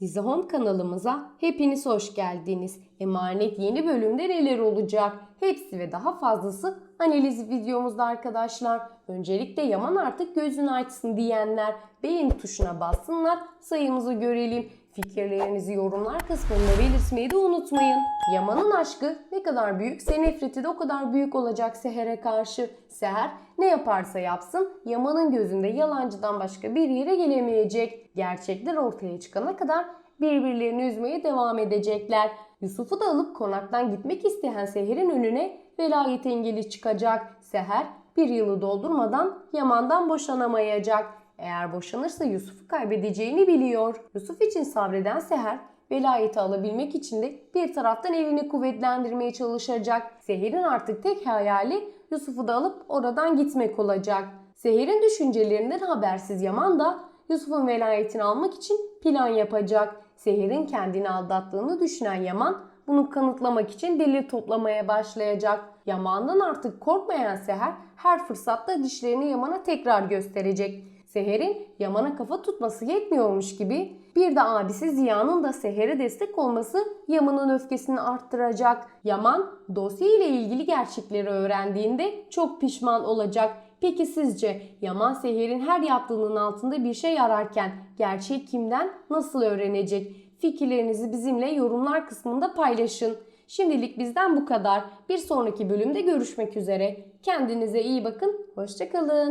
Dizi Home kanalımıza hepiniz hoş geldiniz. Emanet yeni bölümde neler olacak? Hepsi ve daha fazlası analiz videomuzda arkadaşlar. Öncelikle Yaman artık gözünü açsın diyenler beğeni tuşuna bassınlar sayımızı görelim. Fikirlerinizi yorumlar kısmında belirtmeyi de unutmayın. Yaman'ın aşkı ne kadar büyükse nefreti de o kadar büyük olacak Seher'e karşı. Seher ne yaparsa yapsın Yaman'ın gözünde yalancıdan başka bir yere gelemeyecek. Gerçekler ortaya çıkana kadar birbirlerini üzmeye devam edecekler. Yusuf'u da alıp konaktan gitmek isteyen Seher'in önüne velayet engeli çıkacak. Seher bir yılı doldurmadan Yaman'dan boşanamayacak. Eğer boşanırsa Yusuf'u kaybedeceğini biliyor. Yusuf için sabreden Seher velayeti alabilmek için de bir taraftan evini kuvvetlendirmeye çalışacak. Seher'in artık tek hayali Yusuf'u da alıp oradan gitmek olacak. Seher'in düşüncelerinden habersiz Yaman da Yusuf'un velayetini almak için plan yapacak. Seher'in kendini aldattığını düşünen Yaman bunu kanıtlamak için delil toplamaya başlayacak. Yaman'dan artık korkmayan Seher her fırsatta dişlerini Yaman'a tekrar gösterecek. Seher'in Yaman'a kafa tutması yetmiyormuş gibi bir de abisi Ziya'nın da Seher'e destek olması Yaman'ın öfkesini arttıracak. Yaman dosya ile ilgili gerçekleri öğrendiğinde çok pişman olacak. Peki sizce Yaman Seher'in her yaptığının altında bir şey ararken gerçeği kimden nasıl öğrenecek? Fikirlerinizi bizimle yorumlar kısmında paylaşın. Şimdilik bizden bu kadar. Bir sonraki bölümde görüşmek üzere. Kendinize iyi bakın. Hoşçakalın.